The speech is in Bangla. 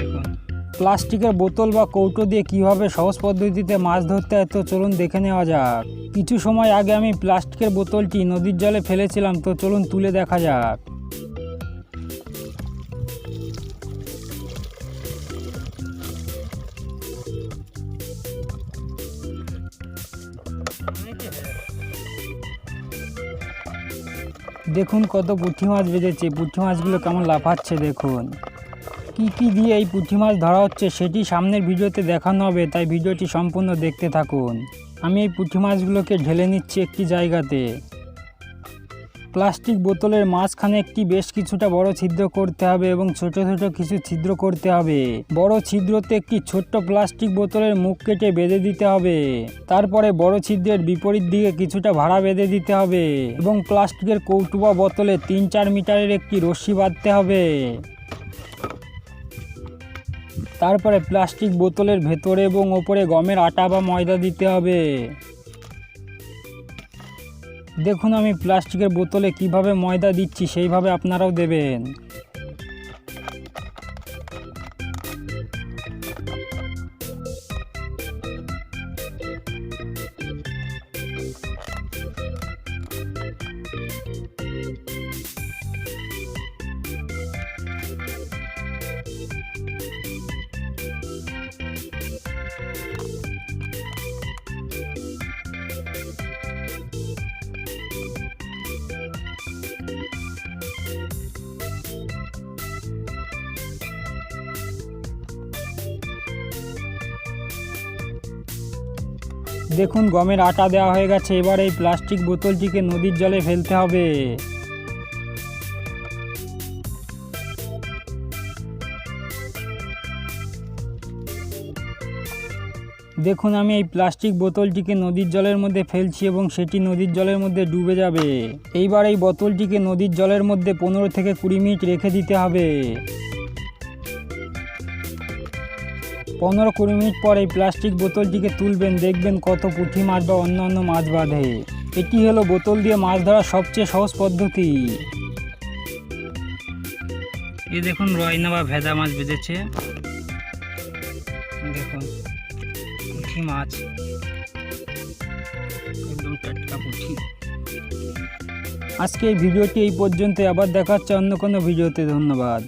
দেখুন। প্লাস্টিকের বোতল বা কৌটো দিয়ে কীভাবে সহজ পদ্ধতিতে মাছ ধরতে হয় তো চলুন দেখে নেওয়া যাক। কিছু সময় আগে আমি প্লাস্টিকের বোতলটি নদীর জলে ফেলেছিলাম তো চলুন তুলে দেখা যাক। দেখুন কত পুঁটি মাছ বেঁধেছে। পুঁটি মাছগুলো কেমন লাফাচ্ছে দেখুন। কি কি দিয়ে এই পুঁটি মাছ ধরা হচ্ছে সেটি সামনের ভিডিওতে দেখানো হবে, তাই ভিডিওটি সম্পূর্ণ দেখতে থাকুন। আমি এই পুঁটি মাছগুলোকে ঢেলে নিচ্ছি একটি জায়গাতে। প্লাস্টিক বোতলের মাঝখানে একটি বেশ কিছুটা বড় ছিদ্র করতে হবে এবং ছোট ছোট কিছু ছিদ্র করতে হবে। বড় ছিদ্রতে একটি ছোট্ট প্লাস্টিক বোতলের মুখ কেটে বেঁধে দিতে হবে। তারপরে বড় ছিদ্রের বিপরীত দিকে কিছুটা ভাড়া বেঁধে দিতে হবে এবং প্লাস্টিকের কৌটো বা বোতলে তিন চার মিটারের একটি রশ্মি বাঁধতে হবে। তারপরে প্লাস্টিক বোতলের ভেতরে এবং ওপরে গমের আটা বা ময়দা দিতে হবে। দেখুন আমি প্লাস্টিকের বোতলে কীভাবে ময়দা দিচ্ছি, সেইভাবে আপনারাও দেবেন। দেখুন, গমের আটা দেওয়া হয়ে গেছে। এবার এই প্লাস্টিক বোতলটিকে নদীর জলে ফেলতে হবে। দেখুন, আমি এই প্লাস্টিক বোতলটিকে নদীর জলের মধ্যে ফেলছি এবং সেটি নদীর জলের মধ্যে ডুবে যাবে। এইবার এই বোতলটিকে নদীর জলের মধ্যে পনেরো থেকে কুড়ি মিনিট রেখে দিতে হবে। পনেরো কুড়ি মিনিট পর এই প্লাস্টিক বোতলটিকে তুলবেন, দেখবেন কত পুঁটি মাছ বা অন্য অন্য মাছ বাঁধে। এটি হলো বোতল দিয়ে মাছ ধরার সবচেয়ে সহজ পদ্ধতি। এ দেখুন রয়না বা ভেদা মাছ বেঁধেছে। দেখুন পুঁটি মাছ। একদম টাটকা পুঁটি আজকে এই ভিডিওটি এই পর্যন্ত আবার দেখাচ্ছে অন্য কোনো ভিডিওতে। ধন্যবাদ।